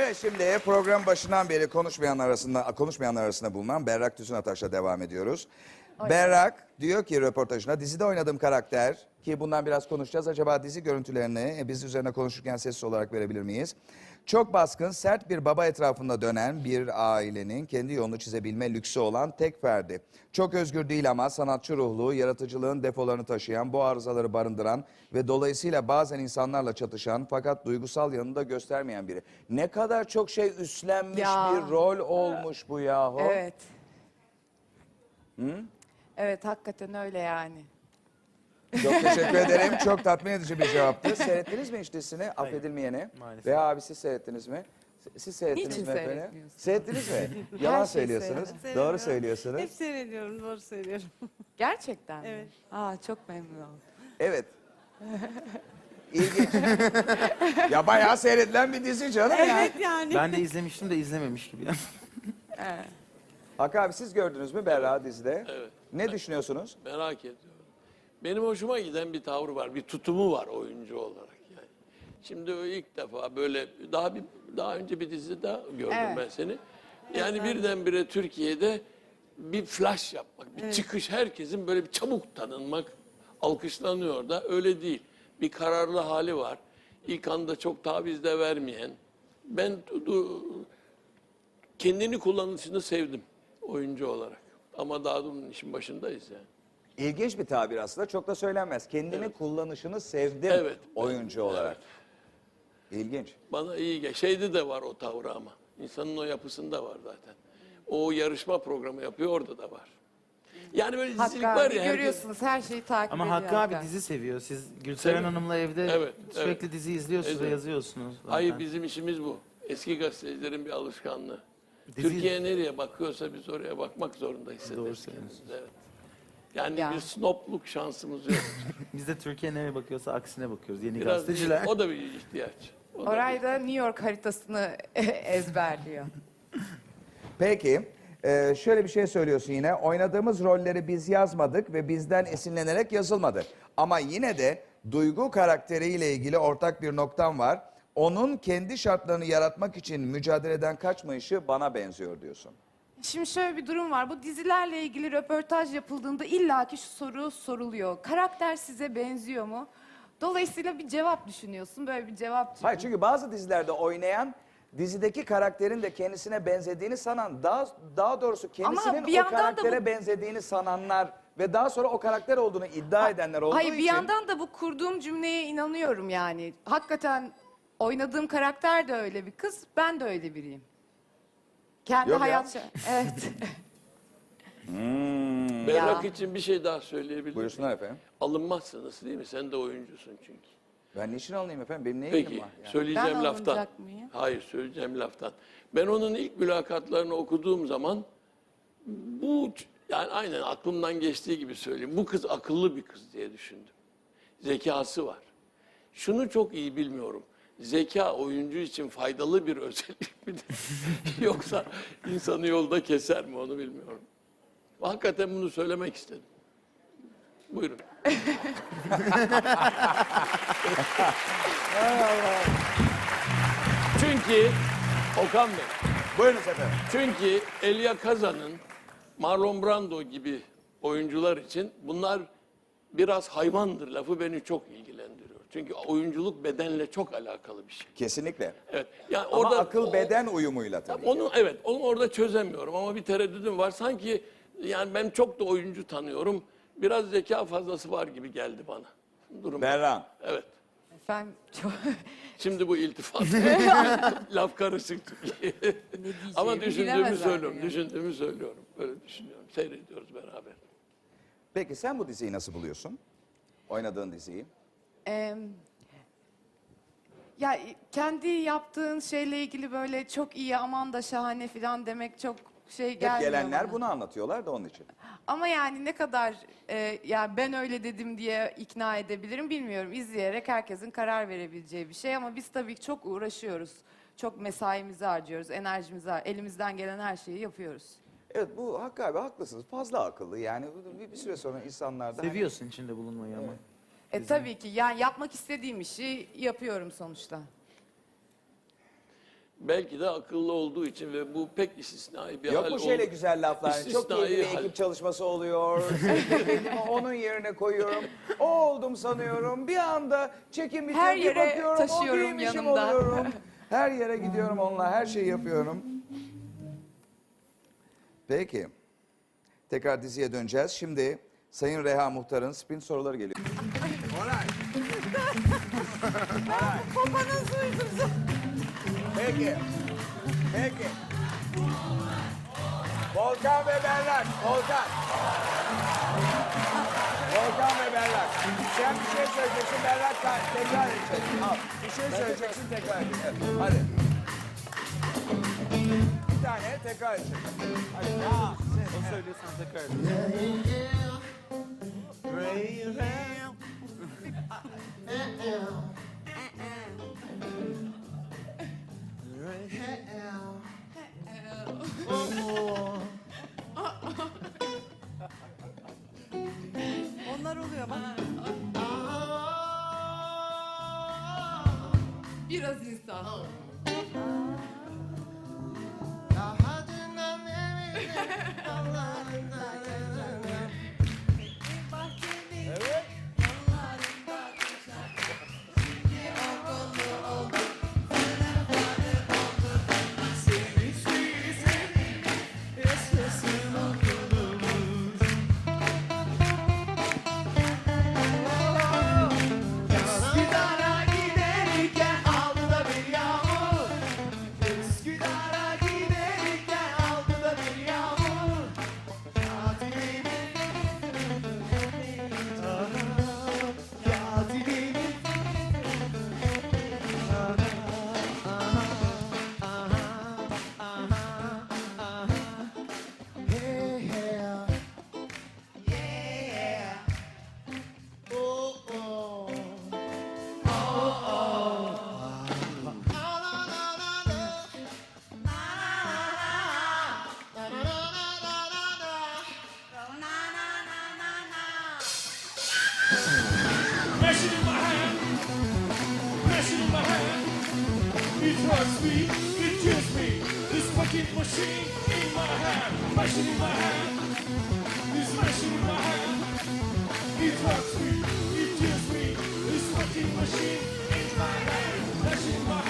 Evet şimdi program başından beri konuşmayan arasında konuşmayan arasında bulunan Berrak Tüzün Ataş'la devam ediyoruz. Berrak diyor ki röportajına dizide oynadığım karakter ki bundan biraz konuşacağız. Acaba dizi görüntülerini e, biz üzerine konuşurken sessiz olarak verebilir miyiz? Çok baskın, sert bir baba etrafında dönen bir ailenin kendi yolunu çizebilme lüksü olan tek ferdi. Çok özgür değil ama sanatçı ruhlu, yaratıcılığın defolarını taşıyan, bu arızaları barındıran ve dolayısıyla bazen insanlarla çatışan fakat duygusal yanını da göstermeyen biri. Ne kadar çok şey üstlenmiş Ya. bir rol olmuş bu yahu. Evet. Evet hakikaten öyle yani. Çok teşekkür ederim. Çok tatmin edici bir cevaptı. Seyrettiniz mi hiç dizisini Affedilmeyeni? Maalesef. Veya abi siz seyrettiniz mi? Siz seyrettiniz Niçin mi efendim? seyretmiyorsun? Seyrettiniz mi? Yalan şeyi söylüyorsunuz. Doğru Seyrediyorum. söylüyorsunuz. Hep seyrediyorum, doğru söylüyorum. Gerçekten mi? Evet. Aa çok memnun oldum. Evet. İlginç. ya bayağı seyredilen bir dizi canım ya. evet yani. Ben de izlemiştim de izlememiş gibi. Hakkı abi siz gördünüz mü Berra dizide? Evet. Ne düşünüyorsunuz? Merak ediyorum. Benim hoşuma giden bir tavrı var, bir tutumu var oyuncu olarak yani. Şimdi ilk defa böyle daha bir daha önce bir dizide daha gördüm Evet. ben seni. Yani birdenbire Türkiye'de bir flash yapmak, bir çıkış herkesin böyle bir çabuk tanınmak alkışlanıyor da öyle değil. Bir kararlı hali var. İlk anda çok taviz de vermeyen. Ben du- du- kendini kullanışını sevdim oyuncu olarak. Ama daha da bunun işin başındayız yani. İlginç bir tabir aslında. Çok da söylenmez. Kendini kullanışını sevdim Evet. oyuncu olarak. İlginç. Bana iyi gel. Şeyde de var o tavrı ama. İnsanın o yapısında var zaten. O yarışma programı yapıyor orada da var. Yani böyle dizilik Hakkı var abi ya. herkes- görüyorsunuz her şeyi takip Ama ediyor. Hakkı abi dizi seviyor. Siz Gülseren Tabii. Hanım'la evde Evet, sürekli evet. dizi izliyorsunuz ve Evet. yazıyorsunuz. zaten. Hayır bizim işimiz bu. Eski gazetecilerin bir alışkanlığı. Dizi- Türkiye nereye bakıyorsa biz oraya bakmak zorunda hissederiz. Doğru söylüyorsunuz. kendimizi, Evet. Yani Ya. bir snopluk şansımız yok. Biz de Türkiye nereye bakıyorsa aksine bakıyoruz. Yeni Biraz gazeteciler. o da bir ihtiyaç. O da Oray da New York haritasını ezberliyor. Peki, e, şöyle bir şey söylüyorsun yine. Oynadığımız rolleri biz yazmadık ve bizden esinlenerek yazılmadı. Ama yine de duygu karakteriyle ilgili ortak bir noktam var. Onun kendi şartlarını yaratmak için mücadeleden kaçmayışı bana benziyor diyorsun. Şimdi şöyle bir durum var. Bu dizilerle ilgili röportaj yapıldığında illaki şu soru soruluyor. Karakter size benziyor mu? Dolayısıyla bir cevap düşünüyorsun. Böyle bir cevap çıkıyor. Hayır çünkü bazı dizilerde oynayan dizideki karakterin de kendisine benzediğini sanan, daha daha doğrusu kendisinin bir o yandan da karaktere bu- benzediğini sananlar ve daha sonra o karakter olduğunu iddia edenler olduğu Hayır bir için yandan da bu kurduğum cümleye inanıyorum yani. Hakikaten oynadığım karakter de öyle bir kız. Ben de öyle biriyim. Kendi Yok ya. hayat... Evet. Berrak Ya. için bir şey daha söyleyebilir Buyursunlar efendim. Alınmazsınız değil mi? Sen de oyuncusun çünkü. Ben niçin alayım efendim? Benim ne Peki, ilgim var? yani? söyleyeceğim Ben laftan. mıyım? Hayır, söyleyeceğim laftan. Ben onun ilk mülakatlarını okuduğum zaman bu yani aynen aklımdan geçtiği gibi söyleyeyim. Bu kız akıllı bir kız diye düşündüm. Zekası var. Şunu çok iyi bilmiyorum. Zeka oyuncu için faydalı bir özellik midir? Yoksa insanı yolda keser mi onu bilmiyorum. Hakikaten bunu söylemek istedim. Buyurun. Çünkü Okan Bey, Buyurunuz efendim. çünkü Elia Kazan'ın Marlon Brando gibi oyuncular için bunlar biraz hayvandır lafı beni çok ilgilendiriyor. Çünkü oyunculuk bedenle çok alakalı bir şey. Kesinlikle. Evet. Yani Ama orada akıl beden uyumuyla tabii. ki. onu evet onu orada çözemiyorum ama bir tereddüdüm var. Sanki yani ben çok da oyuncu tanıyorum. Biraz zeka fazlası var gibi geldi bana. Durum. Berran. Evet. Efendim çok... Şimdi bu iltifat. Laf karışık. Ama düşündüğümü söylüyorum. yani. Düşündüğümü söylüyorum. Böyle düşünüyorum. Seyrediyoruz beraber. Peki sen bu diziyi nasıl buluyorsun? Oynadığın diziyi. Ee, ya kendi yaptığın şeyle ilgili böyle çok iyi aman da şahane falan demek çok şey Hep gelmiyor gelenler bana. bunu anlatıyorlar da onun için. Ama yani ne kadar e, ya ben öyle dedim diye ikna edebilirim bilmiyorum. İzleyerek herkesin karar verebileceği bir şey ama biz tabii ki çok uğraşıyoruz. Çok mesaimizi harcıyoruz, enerjimizi har- elimizden gelen her şeyi yapıyoruz. Evet bu Hakkı abi haklısınız. Fazla akıllı yani bir, bir süre sonra insanlarda... hani- Seviyorsun içinde bulunmayı ama. E tabii ki yani yapmak istediğim işi yapıyorum sonuçta. Belki de akıllı olduğu için ve bu pek istisnai bir Yok hal mu şöyle oldu. güzel laflar? Çok İstisnai keyifli bir hal. ekip çalışması oluyor. Kendimi onun yerine koyuyorum. O oldum sanıyorum. Bir anda çekim bitiyor. Her bir yere bakıyorum. taşıyorum o değilmişim yanımda. oluyorum. Her yere gidiyorum onunla. Her şeyi yapıyorum. Peki. Tekrar diziye döneceğiz. Şimdi Sayın Reha Muhtar'ın spin soruları geliyor. Peki. Peki. Volkan ve Berrak. Volkan. Volkan ve Berrak. Sen bir şey söyleyeceksin, Berrak tekrar edecek. Al. Bir şey söyleyeceksin, tekrar edecek. Hadi. Bir tane tekrar edecek. Hadi. Ya. O söylüyorsan tekrar edin. Onlar oluyor bak. Biraz insan. Evet. It hurts me, it kills me. This fucking machine in my hand, mashing in my hand. This machine in my hand. It hurts me, it kills me. This fucking machine in my hand, mashing in my hand.